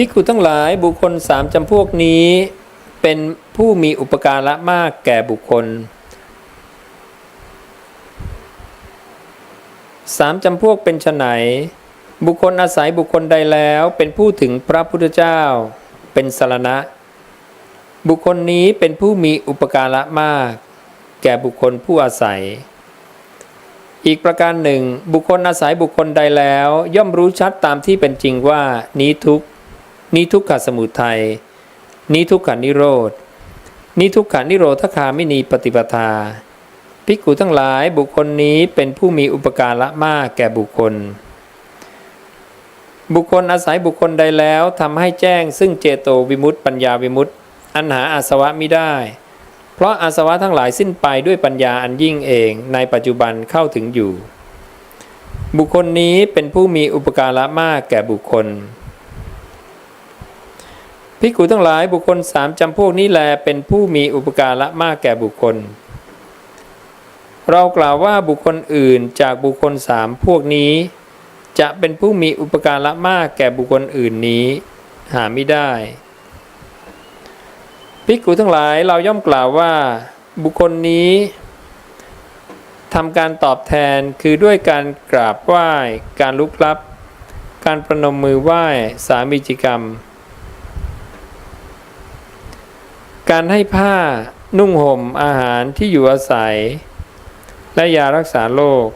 ภิกขุทั้งหลายบุคคลสามจำพวกนี้ เป็นผู้มีอุปการะมากแก่บุคคลสามจำพวกเป็นไนบุคคลอาศัยบุคคลใดแล้วเป็นผู้ถึงพระพุทธเจ้า เป็นสารณะ บุคคลนี้เป็นผู้มีอุปการะมาก แก่บุคคลผู้อาศัย อีกประการหนึ่ง บุคคลอาศัยบุคคลใดแล้ว ย่อมรู้ชัดตามที่เป็นจริงว่านี้ทุกข์ นี้ทุกขสมุทัยนี้ทุกขานิโรธนี้ทุกขานิโรธคาไม่นีปฏิปทาภิกขุทั้งหลายบุคคลนี้เป็นผู้มีอุปการะมากแก่บุคคล บุคคลอาศัยบุคคลใดแล้วทำให้แจ้ง ซึ่งเจโตวิมุตติปัญญาวิมุตติอันหาอาสวะไม่ได้ เพราะอาสวะทั้งหลายสิ้นไปด้วยปัญญาอันยิ่งเองในปัจจุบันเข้าถึงอยู่ บุคคลนี้เป็นผู้มีอุปการะมากแก่บุคคล ภิกขุทั้งหลายบุคคลสามจำพวกนี้แลเป็นผู้มีอุปการะมากแก่บุคคล เรากล่าวว่าบุคคลอื่นจากบุคคลสามพวกนี้ จะเป็นผู้มีอุปการะมากแก่บุคคลอื่นนี้ หาไม่ได้ภิกขุทั้งหลายเราย่อมกล่าวว่า บุคคลนี้ทำการตอบแทนคือด้วยการกราบไหว้ การลุกลับ การประนมมือไหว้ สามีจิกรรม การให้ผ้านุ่งห่มอาหารที่อยู่อาศัย และยารักษาโรค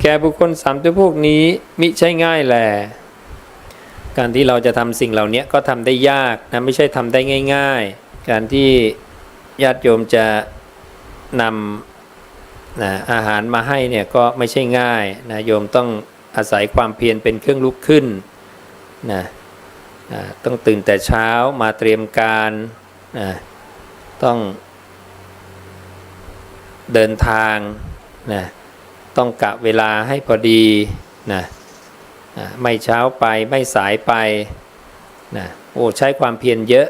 แก่บุคคลสามตัวพวกนี้มิใช่ง่ายแล การที่เราจะทำสิ่งเหล่านี้ก็ทำได้ยากนะไม่ใช่ทำได้ง่าย ๆ การที่ญาติโยมจะนำนะอาหารมาให้เนี่ยก็ไม่ใช่ง่ายนะโยมต้องอาศัยความเพียรเป็นเครื่องลุกขึ้นนะนะ ต้องตื่นแต่เช้ามาเตรียมการต้องเดินทางนะต้องกะเวลาให้พอดีนะไม่เช้าไปไม่สายไปนะโอ้ใช้ความเพียรเยอะ